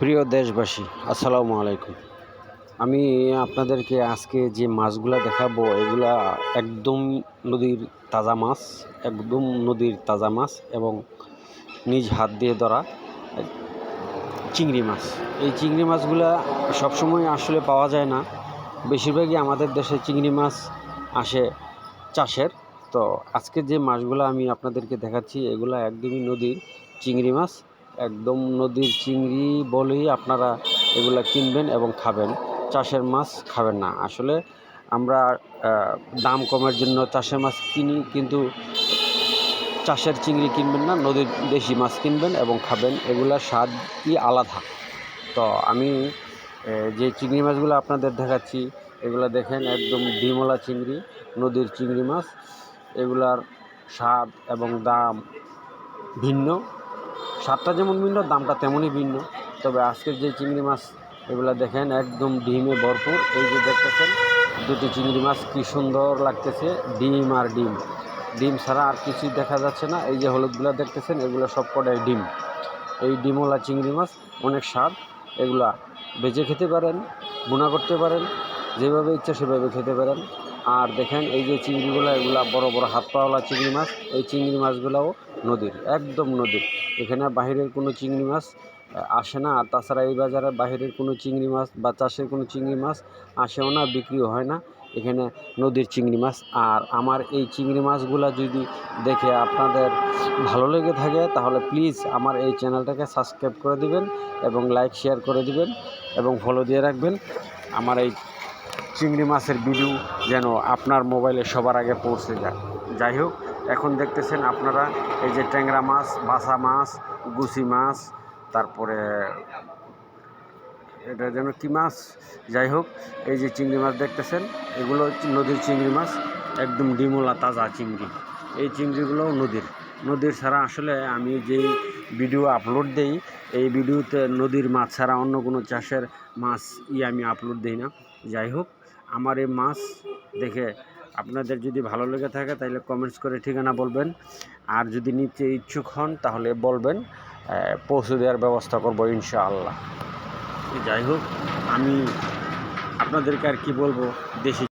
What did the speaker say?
প্রিয় দেশবাসী, আসসালামু আলাইকুম। আমি আপনাদেরকে আজকে যে মাছগুলা দেখাবো, এগুলা একদম নদীর তাজা মাছ, একদম নদীর তাজা মাছ এবং নিজ হাত দিয়ে ধরা চিংড়ি মাছ। এই চিংড়ি মাছগুলা সবসময় আসলে পাওয়া যায় না। বেশিরভাগই আমাদের দেশে চিংড়ি মাছ আসে চাষের। তো আজকে যে মাছগুলো আমি আপনাদেরকে দেখাচ্ছি, এগুলা একদমই নদীর চিংড়ি মাছ। একদম নদীর চিংড়ি বলেই আপনারা এগুলা কিনবেন এবং খাবেন। চাষের মাছ খাবেন না। আসলে আমরা দাম কমের জন্য চাষের মাছ কিনি, কিন্তু চাষের চিংড়ি কিনবেন না, নদীর দেশি মাছ কিনবেন এবং খাবেন। এগুলার স্বাদই আলাদা। তো আমি যে চিংড়ি মাছগুলো আপনাদের দেখাচ্ছি, এগুলো দেখেন একদম ডিমলা চিংড়ি, নদীর চিংড়ি মাছ। এগুলার স্বাদ এবং দাম ভিন্ন। স্বাদটা যেমন ভিন্ন, দামটা তেমনই ভিন্ন। তবে আজকের যে চিংড়ি মাছ এগুলো দেখেন, একদম ডিমে ভরপুর। এই যে দেখতেছেন, দুটি চিংড়ি মাছ কি সুন্দর লাগতেছে, ডিম আর ডিম। ডিম ছাড়া আর কিছুই দেখা যাচ্ছে না। এই যে হলুদগুলো দেখতেছেন, এগুলো সব কটাই ডিম। এই ডিমওয়ালা চিংড়ি মাছ অনেক স্বাদ, এগুলা বেজে খেতে পারেন, বোনা করতে পারেন, যেভাবে ইচ্ছা সেভাবে খেতে পারেন। আর দেখেন এই যে চিংড়িগুলো, এগুলা বড় বড় হাত পাওয়ালা চিংড়ি মাছ, এই চিংড়ি মাছগুলোও নদীর, একদম নদীর। এখানে বাহিরের কোনো চিংড়ি মাছ আসে না। আর তাছাড়া এই বাজারে বাহিরের কোনো চিংড়ি মাছ বা চাষের কোনো চিংড়ি মাছ আসেও না, বিক্রিও হয় না। এখানে নদীর চিংড়ি মাছ। আর আমার এই চিংড়ি মাছগুলা যদি দেখে আপনাদের ভালো লেগে থাকে, তাহলে প্লিজ আমার এই চ্যানেলটাকে সাবস্ক্রাইব করে দিবেন এবং লাইক, শেয়ার করে দিবেন এবং ফলো দিয়ে রাখবেন। আমার এই চিংড়ি মাছের ভিডিও যেন আপনার মোবাইলে সবার আগে পৌঁছে যায়। যাই হোক, এখন দেখতেছেন আপনারা এই যে ট্যাংরা মাছ, বাসা মাছ, গুছি মাছ, তারপরে এটা যেন কী মাছ? যাই হোক, এই যে চিংড়ি মাছ দেখতেছেন, এগুলো নদীর চিংড়ি মাছ, একদম ডিমোলা তাজা চিংড়ি। এই চিংড়িগুলোও নদীর। নদীর ছাড়া আসলে আমি যেই ভিডিও আপলোড দেই, এই ভিডিওতে নদীর মাছ ছাড়া অন্য কোনো চাষের মাছ ই আমি আপলোড দিই না। যাই হোক, আমার এই মাছ দেখে আপনাদের যদি ভালো লেগে থাকে তাহলে কমেন্টস করে ঠিকানা বলবেন। আর যদি নিতে ইচ্ছুক হন তাহলে বলবেন পৌঁছে দেওয়ার ব্যবস্থা করব ইনশাআল্লাহ। যাই হোক, আমি আপনাদেরকে আর কি বলব, দেশি